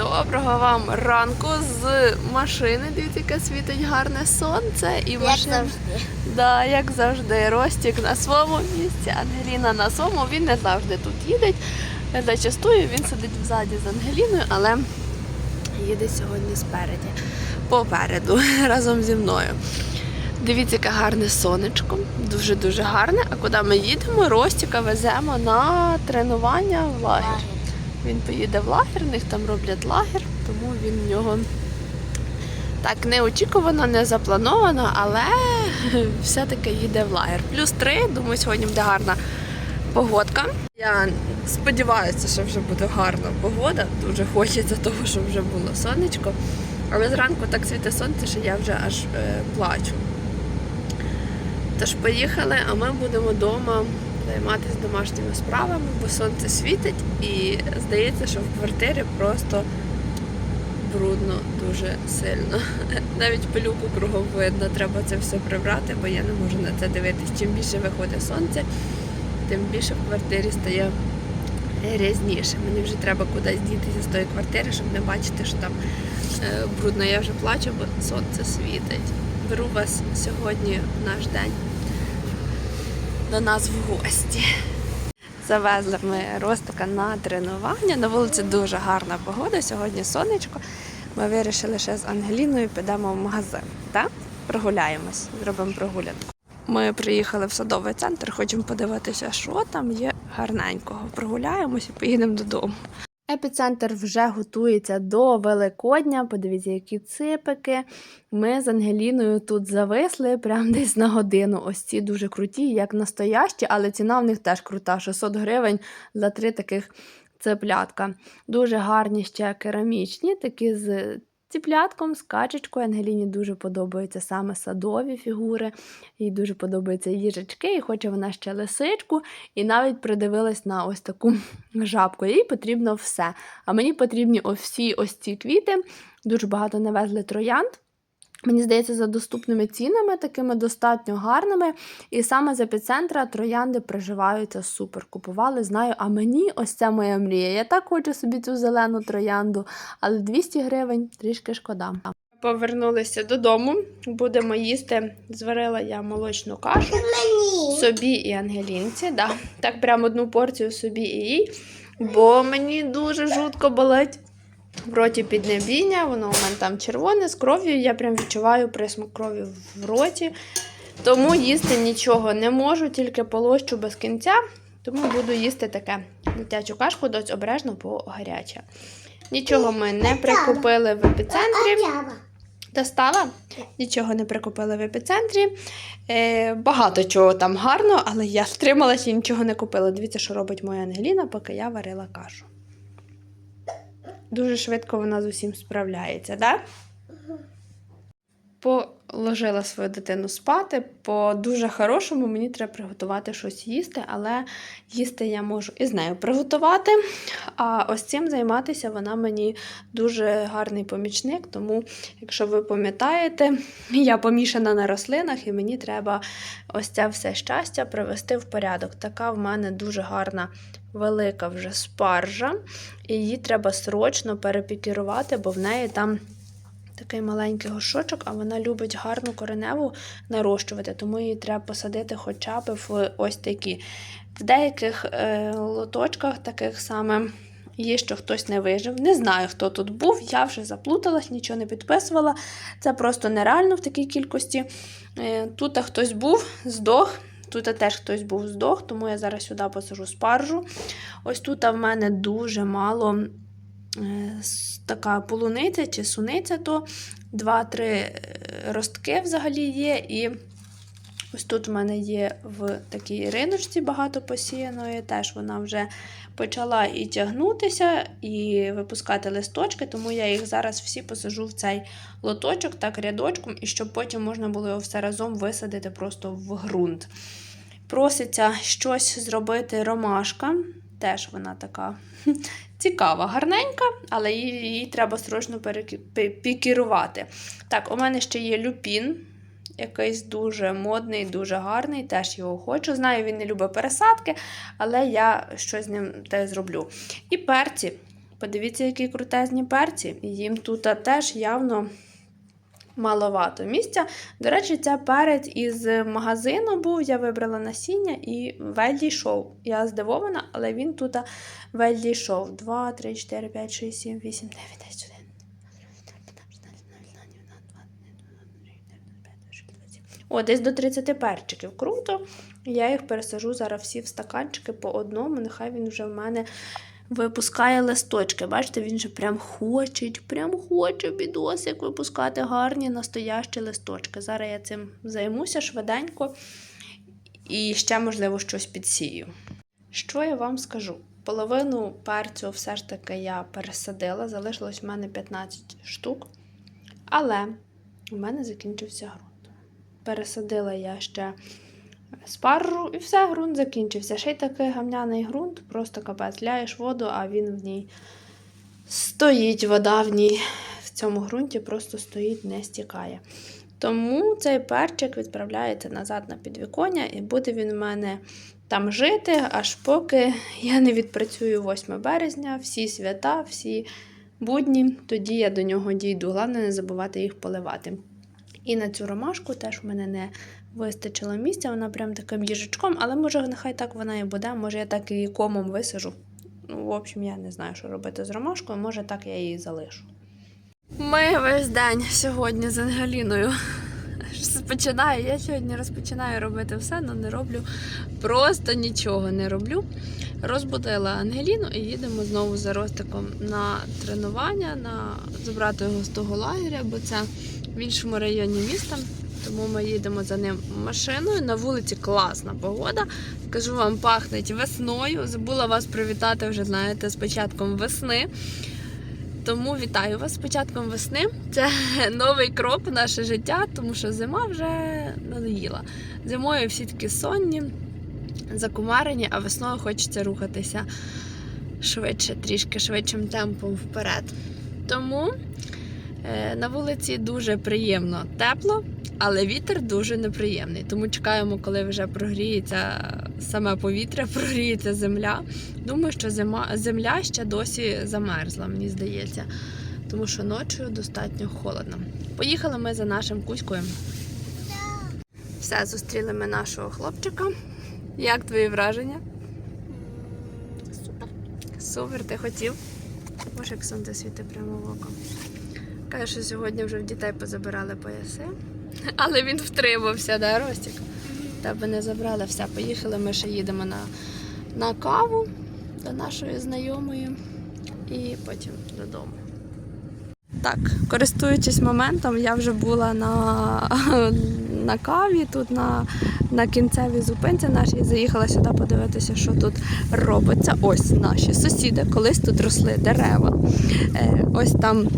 Доброго вам ранку з машини. Дивіться, яке світить гарне сонце і Як завжди. Да, як завжди, Ростік на своєму місці, Ангеліна на своєму. Він не завжди тут їде. Зачастую він сидить взаді з Ангеліною, але їде сьогодні спереді, попереду, разом зі мною. Дивіться, яке гарне сонечко, дуже-дуже гарне. А куди ми їдемо? Ростіка веземо на тренування в лагер. Він поїде в лагер, них там роблять лагер, тому він в нього так неочікувано, не заплановано, але все-таки їде в лагер. Плюс три, думаю, сьогодні буде гарна погодка. Я сподіваюся, що вже буде гарна погода. Дуже хочеться того, щоб вже було сонечко. Але зранку так світе сонце, що я вже аж е, плачу. Тож поїхали, а ми будемо вдома займатися домашніми справами, бо сонце світить і здається, що в квартирі просто брудно дуже сильно. Навіть пилюку кругом видно, треба це все прибрати, бо я не можу на це дивитись. Чим більше виходить сонце, тим більше в квартирі стає грязніше. Мені вже треба кудись дітися з тої квартири, щоб не бачити, що там е, брудно. Я вже плачу, бо сонце світить. Беру вас сьогодні в наш день до нас в гості. Завезли ми Ростика на тренування. На вулиці дуже гарна погода. Сьогодні сонечко. Ми вирішили ще з Ангеліною підемо в магазин. Так? Прогуляємось, зробимо прогулянку. Ми приїхали в садовий центр, хочемо подивитися, що там є гарненького. Прогуляємось і поїдемо додому. Епіцентр вже готується до Великодня. Подивіться, які ципики. Ми з Ангеліною тут зависли прям десь на годину. Ось ці дуже круті, як настоящі, але ціна в них теж крута 600 гривень за три таких цеплятка. Дуже гарні ще керамічні, такі з ціплятком, з качечкою. Ангеліні дуже подобаються саме садові фігури. Їй дуже подобаються їжачки, і хоче вона ще лисичку, і навіть придивилась на ось таку жабку. Їй потрібно все. А мені потрібні всі ось ці квіти. Дуже багато навезли троянд. Мені здається, за доступними цінами, такими достатньо гарними. І саме з епіцентра троянди приживаються супер. Купували, знаю. А мені ось це моя мрія. Я так хочу собі цю зелену троянду, але 200 гривень трішки шкода. Повернулися додому, будемо їсти. Зварила я молочну кашу Мені. собі і Ангелінці. Да. Так прямо одну порцію собі і їй, бо мені дуже жутко болить. В роті піднебіння, воно у мене там червоне з кров'ю. Я прям відчуваю присмак крові в роті. Тому їсти нічого не можу, тільки полощу без кінця. Тому буду їсти таке дитячу кашку, дось обережно, бо гаряча. Нічого ми не прикупили в епіцентрі. Достала, нічого не прикупила в епіцентрі. Е, багато чого там гарно, але я стрималася і нічого не купила. Дивіться, що робить моя Ангеліна, поки я варила кашу. Дуже швидко вона з усім справляється, так? Да? Положила свою дитину спати. По дуже хорошому мені треба приготувати щось їсти, але їсти я можу і з нею приготувати. А ось цим займатися вона мені дуже гарний помічник. Тому, якщо ви пам'ятаєте, я помішана на рослинах, і мені треба ось це все щастя привести в порядок. Така в мене дуже гарна. Велика вже спаржа, і її треба срочно перепікірувати, бо в неї там такий маленький горшочок, а вона любить гарну кореневу нарощувати, тому її треба посадити хоча б в ось такі. В деяких е, лоточках таких саме є, що хтось не вижив. Не знаю, хто тут був, я вже заплуталась, нічого не підписувала. Це просто нереально в такій кількості. Е, тут хтось був, здох. Тут теж хтось був здох, тому я зараз сюди посажу спаржу. Ось тут в мене дуже мало така полуниця чи суниця, то 2-3 е, ростки взагалі є. І ось тут в мене є в такій риночці багато посіяної, теж вона вже почала і тягнутися, і випускати листочки, тому я їх зараз всі посажу в цей лоточок, так рядочком, і щоб потім можна було його все разом висадити просто в ґрунт. Проситься щось зробити ромашка. Теж вона така цікава, гарненька, але її, її треба срочно перепікірувати. Так, у мене ще є люпін, якийсь дуже модний, дуже гарний, теж його хочу. Знаю, він не любить пересадки, але я щось з ним те зроблю. І перці. Подивіться, які крутезні перці. Їм тут теж явно маловато місця. До речі, це перець із магазину був. Я вибрала насіння і вель дійшов. Я здивована, але він тут вель дійшов. 2, 3, 4, 5, 6, 7, 8, 9, 10, 11. О, десь до 30 перчиків. Круто. Я їх пересажу зараз всі в стаканчики по одному. Нехай він вже в мене випускає листочки. Бачите, він же прям хоче, прям хоче бідосик випускати гарні настоящі листочки. Зараз я цим займуся швиденько і ще, можливо, щось підсію. Що я вам скажу? Половину перцю все ж таки я пересадила, залишилось в мене 15 штук. Але у мене закінчився ґрунт. Пересадила я ще спаржу, і все, ґрунт закінчився. Ще й такий гамняний ґрунт, просто капець. Ляєш воду, а він в ній стоїть, вода в ній в цьому ґрунті просто стоїть, не стікає. Тому цей перчик відправляється назад на підвіконня, і буде він в мене там жити, аж поки я не відпрацюю 8 березня, всі свята, всі будні, тоді я до нього дійду. Головне, не забувати їх поливати. І на цю ромашку теж у мене не вистачило місця, вона прям таким їжачком, але може нехай так вона і буде, може я так її комом висажу. Ну, в общем, я не знаю, що робити з ромашкою, може так я її залишу. Ми весь день сьогодні з Ангеліною. Починаю, я сьогодні розпочинаю робити все, але не роблю просто нічого не роблю. Розбудила Ангеліну і їдемо знову за Ростиком на тренування, на забрати його з того лагеря, бо це в іншому районі міста. Тому ми їдемо за ним машиною. На вулиці класна погода. Скажу вам, пахнеть весною. Забула вас привітати вже, знаєте, з початком весни. Тому вітаю вас з початком весни. Це новий крок в наше життя, тому що зима вже надоїла. Зимою всі такі сонні, закумарені, а весною хочеться рухатися швидше, трішки швидшим темпом вперед. Тому на вулиці дуже приємно тепло, але вітер дуже неприємний. Тому чекаємо, коли вже прогріється саме повітря, прогріється земля. Думаю, що зима, земля ще досі замерзла, мені здається, тому що ночі достатньо холодно. Поїхали ми за нашим кузькою. Все, зустріли ми нашого хлопчика. Як твої враження? Супер. Супер, ти хотів? Боже, як сонце світить прямо в око. Каже, що сьогодні вже в дітей позабирали пояси. Але він втримався, да, Ростік? Тебе не забрали, все, поїхали. Ми ще їдемо на, на каву до нашої знайомої і потім додому. Так, користуючись моментом, я вже була на, на каві, тут на, на кінцевій зупинці нашій. Заїхала сюди подивитися, що тут робиться. Ось наші сусіди, колись тут росли дерева. Е, ось там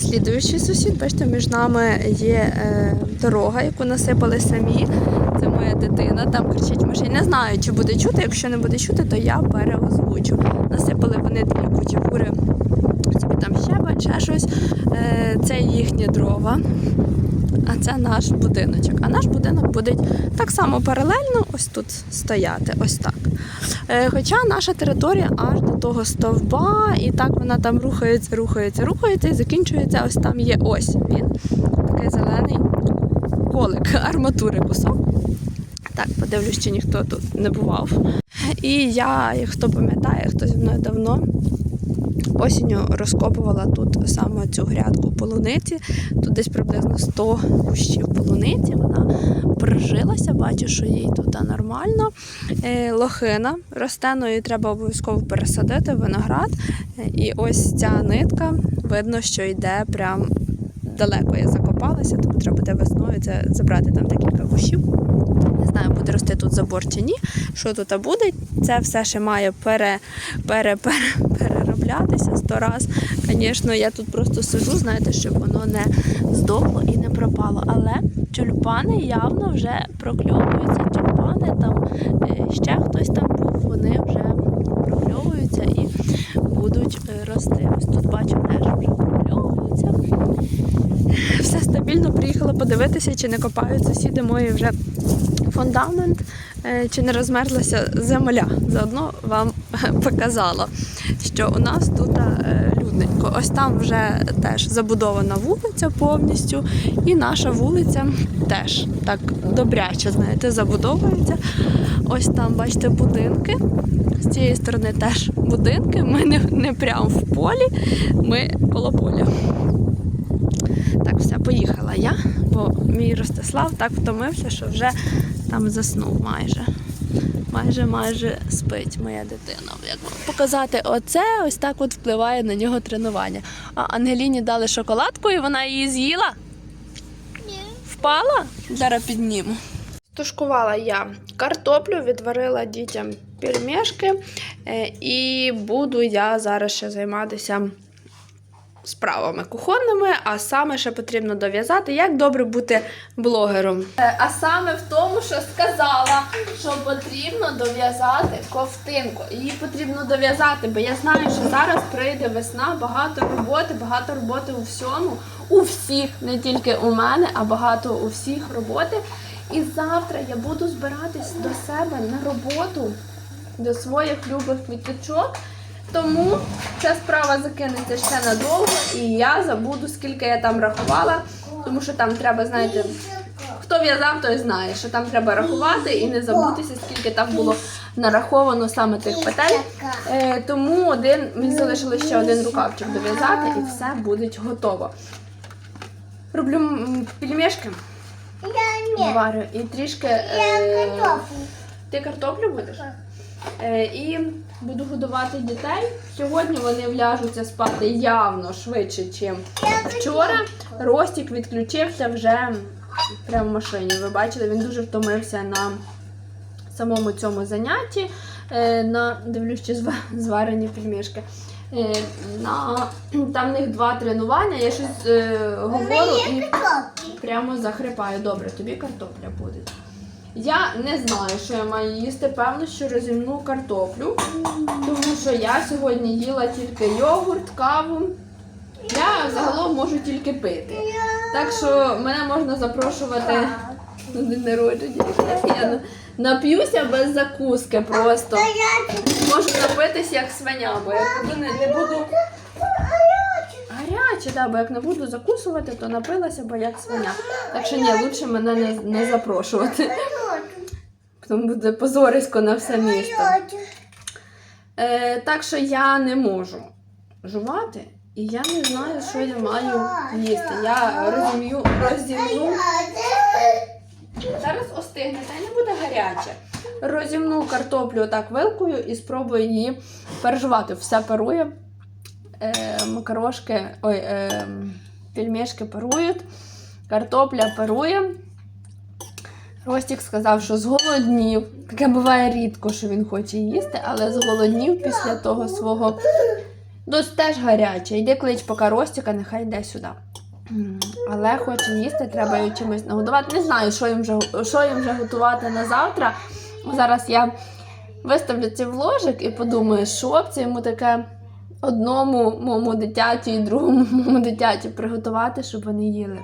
слідуючий сусід, бачите, між нами є е, дорога, яку насипали самі. Це моя дитина, там кричить машина. Не знаю, чи буде чути. Якщо не буде чути, то я переозвучу. Насипали вони дві кучепури собі ще щось. Е, Це їхні дрова. А це наш будиночок. А наш будинок буде так само паралельно ось тут стояти, ось так. Е, Хоча наша територія аж до того стовба, і так вона там рухається, рухається, рухається і закінчується. Ось там є ось він. Такий зелений колик арматури кусок. Так, подивлюсь, чи ніхто тут не бував. І я, хто пам'ятає, хто зі мною давно осінню розкопувала тут саме цю грядку полуниці. Тут десь приблизно 100 кущів полуниці. Вона прижилася, бачу, що їй тут нормально. Е, лохина росте, ну її треба обов'язково пересадити, виноград. Е, І ось ця нитка, видно, що йде прям далеко я закопалася, тому треба буде весною це забрати там декілька кущів. Не знаю, буде рости тут забор чи ні. Що тут буде? Це все ще має пере, пере, пере, перероблятися сто раз. Звісно, я тут просто сижу, знаєте, щоб воно не здохло і не пропало. Але тюльпани явно вже прокльовуються. Тюльпани там е, ще хтось там був, вони вже прокльовуються і будуть е, рости. Ось тут бачу теж вже прокльовуються. Все стабільно приїхала подивитися, чи не копають сусіди мої вже фундамент, е, чи не розмерзлася земля. Заодно вам показала. Що у нас тут е, людненько. Ось там вже теж забудована вулиця повністю, і наша вулиця теж так добряче, знаєте, забудовується. Ось там, бачите, будинки. З цієї сторони теж будинки. Ми не, не прямо в полі, ми коло поля. Так, все, поїхала я, бо мій Ростислав так втомився, що вже там заснув майже. Майже майже спить моя дитина. Як показати, оце ось так от впливає на нього тренування. А Ангеліні дали шоколадку і вона її з'їла? Ні. Впала? Зараз підніму. Тушкувала я картоплю, відварила дітям пельмешки, е, і буду я зараз ще займатися справами кухонними, а саме ще потрібно дов'язати, як добре бути блогером. Е, А саме в тому, що сказала, що потрібно дов'язати ковтинку. Її потрібно дов'язати, бо я знаю, що зараз прийде весна, багато роботи, багато роботи у всьому, у всіх, не тільки у мене, а багато у всіх роботи. І завтра я буду збиратись до себе на роботу, до своїх любих квіточок. Тому ця справа закинеться ще надовго, і я забуду, скільки я там рахувала, тому що там треба, знаєте, хто в'язав, той знає, що там треба рахувати і не забутися, скільки там було нараховано саме тих петель. Е, тому один мені залишилось ще один рукавчик дов'язати, і все буде готово. Роблю м, пельмешки, варю і трішки. Е, ти картоплю будеш? Е, і буду годувати дітей. Сьогодні вони вляжуться спати явно швидше, ніж вчора. Ростік відключився вже прямо в машині. Ви бачили, він дуже втомився на самому цьому занятті. Е, на, дивлюсь, чи зварені пельмішки. Е, на, там в них два тренування. Я щось е, говорю і прямо захрипаю. Добре, тобі картопля буде. Я не знаю, що я маю їсти. Певно, що розімну картоплю, тому що я сьогодні їла тільки йогурт, каву. Я загалом можу тільки пити. Так що мене можна запрошувати на день народження. Я нап'юся без закуски просто. Можу напитись як свиня, бо буду не, не буду. Гаряче, да, бо як не буду закусувати, то напилася, бо як свиня. Так що ні, лучше мене не, не запрошувати. Потім буде позорисько на все місто. Е, так що я не можу жувати, і я не знаю, що я маю їсти. Я розім'ю, розім'ю. Зараз остигне, та не буде гаряче. Розімну картоплю так вилкою і спробую її пережувати. Все парує. Е, макарошки, ой, е, пельмешки парують, картопля парує. Ростік сказав, що зголоднів. Таке буває рідко, що він хоче їсти, але зголоднів після того свого. Дось теж гаряче. Йди клич поки Ростіка, нехай йде сюди. Але хоче їсти, треба його чимось нагодувати. Не знаю, що їм вже, що їм вже готувати на завтра. Зараз я виставлю цей вложик і подумаю, що б це йому таке одному моєму дитяті і другому моєму дитяті приготувати, щоб вони їли.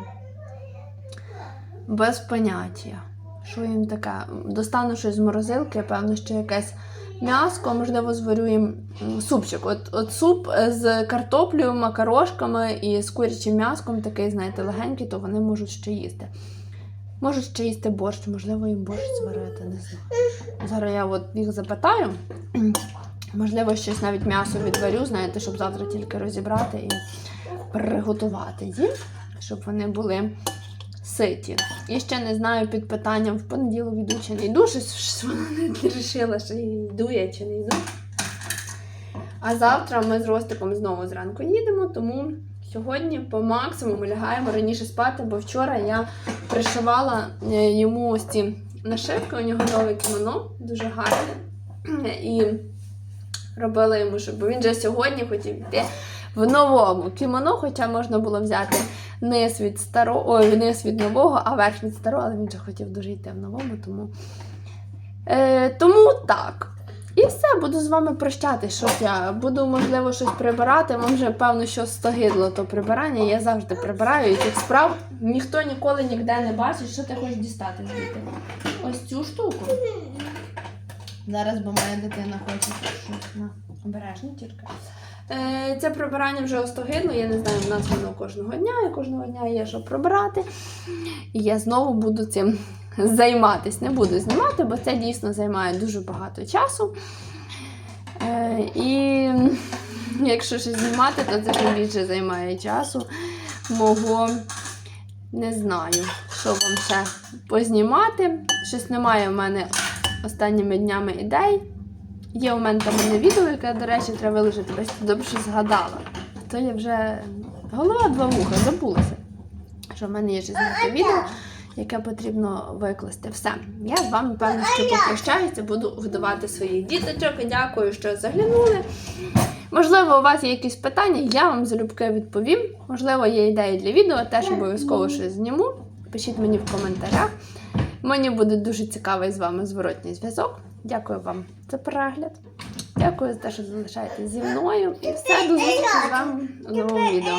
Без поняття. Що їм таке? Достану щось з морозилки, певно, ще якесь м'яско, можливо, зварю їм супчик. От, от суп е, з картоплею, макарошками і з курячим м'яском, такий, знаєте, легенький, то вони можуть ще їсти. Можуть ще їсти борщ, можливо, їм борщ зварити, не знаю. Зараз я от їх запитаю. Можливо, щось навіть м'ясо відварю, знаєте, щоб завтра тільки розібрати і приготувати їм, щоб вони були ситі. І ще не знаю під питанням в понеділок йду чи не йду, щось вона не вирішила, що йду я чи не йду. А завтра ми з Ростиком знову зранку їдемо, тому сьогодні по максимуму лягаємо раніше спати, бо вчора я пришивала е, йому ось ці нашивки, у нього нове кімоно, дуже гарне. І робила йому, щоб він же сьогодні хотів йти в новому кімоно, хоча можна було взяти низ від старого, ой, низ від нового, а верх від старого, але він же хотів дуже йти в новому, тому. Е, тому так. І все, буду з вами прощатись. Що я буду, можливо, щось прибирати. Вам вже, певно, що стогидло то прибирання. Я завжди прибираю і цих справ ніхто ніколи ніде не бачить, що ти хочеш дістати звідти. Ось цю штуку. Зараз, бо моя дитина хоче щось на обережно тільки. Е, Це прибирання вже остогидло, я не знаю, в нас воно кожного дня, і кожного дня є що прибирати. І я знову буду цим займатися. Не буду знімати, бо це дійсно займає дуже багато часу. Е, І якщо щось знімати, то це тим більше займає часу. Мого не знаю, що вам ще познімати. Щось немає в мене останніми днями ідей. Є у мене там одне відео, яке, до речі, треба вилежати, бо я добре що згадала. А то я вже голова два вуха, забулася. Що в мене є ще зняте відео, яке потрібно викласти. Все. Я з вами, певно, що попрощаюся, буду годувати своїх діточок. Дякую, що заглянули. Можливо, у вас є якісь питання, я вам залюбки відповім. Можливо, є ідеї для відео, теж обов'язково щось зніму. Пишіть мені в коментарях. Мені буде дуже цікавий з вами зворотній зв'язок. Дякую вам за перегляд. Дякую за те, що залишаєтесь зі мною. І все, до зустрічі з вами у новому відео.